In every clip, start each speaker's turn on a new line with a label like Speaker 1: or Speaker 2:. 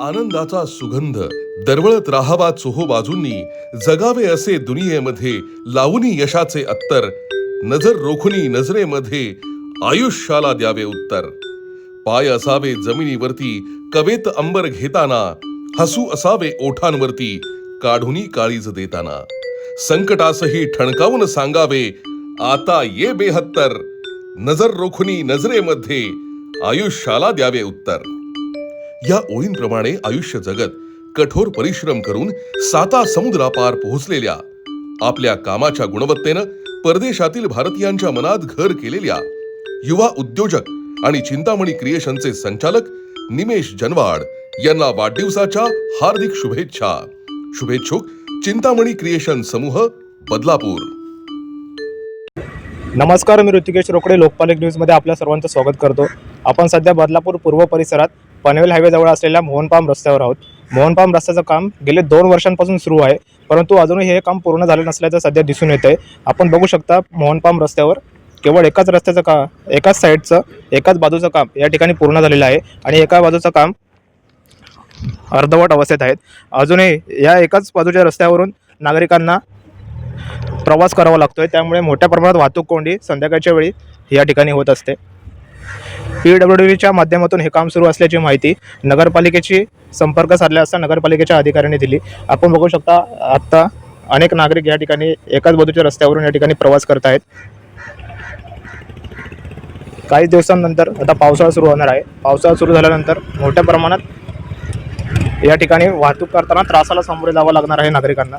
Speaker 1: आनंदाचा सुगंध. दरवळत राहावा चोहो बाजूंनी. जगावे असे दुनियेमध्ये लावणी यशाचे अत्तर. नजर रोखुनी नजरेमध्ये आयुष्याला द्यावे उत्तर. पाय असावे जमिनीवरती कवेत अंबर घेताना. हसू असावे ओठांवरती काढूनी काळीज देताना. संकटासही ठणकावून सांगावे आता ये बेहत्तर. नजर रोखुनी नजरेमध्ये आयुष्याला द्यावे उत्तर. या ओळींप्रमाणे आयुष्य जगत कठोर परिश्रम करून साता समुद्रापार पोहोचलेल्या आपल्या कामाच्या गुणवत्तेनं परदेशातील भारतीयांच्या मनात घर केलेल्या युवा उद्योजक आणि चिंतामणी क्रिएशनचे संचालक निमेश जनवाड यांना वाढदिवसाच्या हार्दिक शुभेच्छा. शुभेच्छुक चिंतामणी क्रिएशन समूह बदलापूर.
Speaker 2: नमस्कार मी ऋतिकेश रोकडे लोकपालिक न्यूजमध्ये आपल्या सर्वांचं स्वागत करतो. आपण सध्या बदलापूर पूर्व परिसरात पनवेल हायवेजवळ असलेल्या मोहनपाम रस्त्यावर आहोत. मोहनपाम रस्त्याचं काम गेले दोन वर्षांपासून सुरू आहे. परंतु अजूनही हे काम पूर्ण झालं नसल्याचं सध्या दिसून येत आहे आपण बघू शकता मोहनपाम रस्त्यावर केवळ एकाच रस्त्याचं का एकाच साईडचं एकाच बाजूचं काम या ठिकाणी पूर्ण झालेलं आहे. आणि एका बाजूचं काम अर्धवट अवस्थेत आहेत अजूनही या एकाच बाजूच्या रस्त्यावरून नागरिकांना प्रवास करावा लागतोय. त्यामुळे मोठ्या प्रमाणात वाहतूक कोंडी संध्याकाळच्या वेळी या ठिकाणी होत असते. पी डब्ल्यू माध्यमातून हे काम सुरू असल्याची माहिती नगरपालिकेची संपर्क साधला असता नगरपालिकेच्या अधिकाऱ्यांनी दिली. आपण बघू शकता आत्ता अनेक नागरिक या ठिकाणी एकाच बाजूच्या रस्त्यावरून या ठिकाणी प्रवास करत आहेत काही दिवसांनंतर आता पावसाळा सुरू होणार आहे. पावसाळा सुरू झाल्यानंतर मोठ्या प्रमाणात या ठिकाणी वाहतूक करताना त्रासाला सामोरे जावं लागणार आहे नागरिकांना.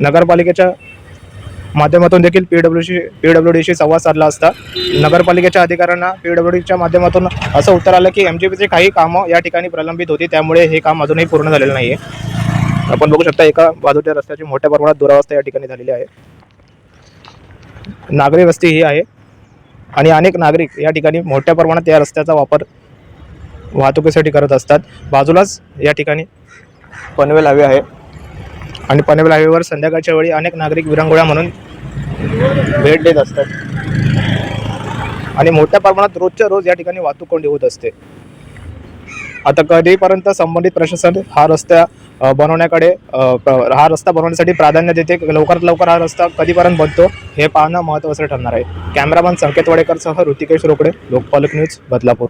Speaker 2: नगरपालिकेच्या माध्यमातून देखील पी डब्ल्यूशी पी डब्ल्यू डीशी संवाद साधला असता. नगरपालिकेच्या अधिकाऱ्यांना पी डब्ल्यू डीच्या माध्यमातून असं उत्तर आलं की एम जी पीचे काही कामं या ठिकाणी प्रलंबित होती. त्यामुळे हे काम अजूनही पूर्ण झालेलं नाही आहे आपण बघू शकता एका बाजूच्या रस्त्याची मोठ्या प्रमाणात दुरावस्था या ठिकाणी झालेली आहे. नागरी वस्ती ही आहे आणि अनेक नागरिक या ठिकाणी मोठ्या प्रमाणात या रस्त्याचा वापर वाहतुकीसाठी करत असतात. बाजूलाच या ठिकाणी पनवेल हवे आहे. आणि पनवेल हायवेवर संध्याकाळच्या वेळी अनेक नागरिक विरंगुळ्या म्हणून भेट देत असतात. आणि मोठ्या प्रमाणात रोजच्या रोज या ठिकाणी वाहतूक कोंडी होत असते. आता कधीपर्यंत संबंधित प्रशासन हा रस्ता बनवण्याकडे हा रस्ता बनवण्यासाठी प्राधान्य देते लवकरात लवकर हा रस्ता कधीपर्यंत बनतो हे पाहणं महत्त्वाचं ठरणार आहे. कॅमेरामॅन संकेत वडेकरसह ऋतिकेश रोकडे लोकपालक न्यूज बदलापूर.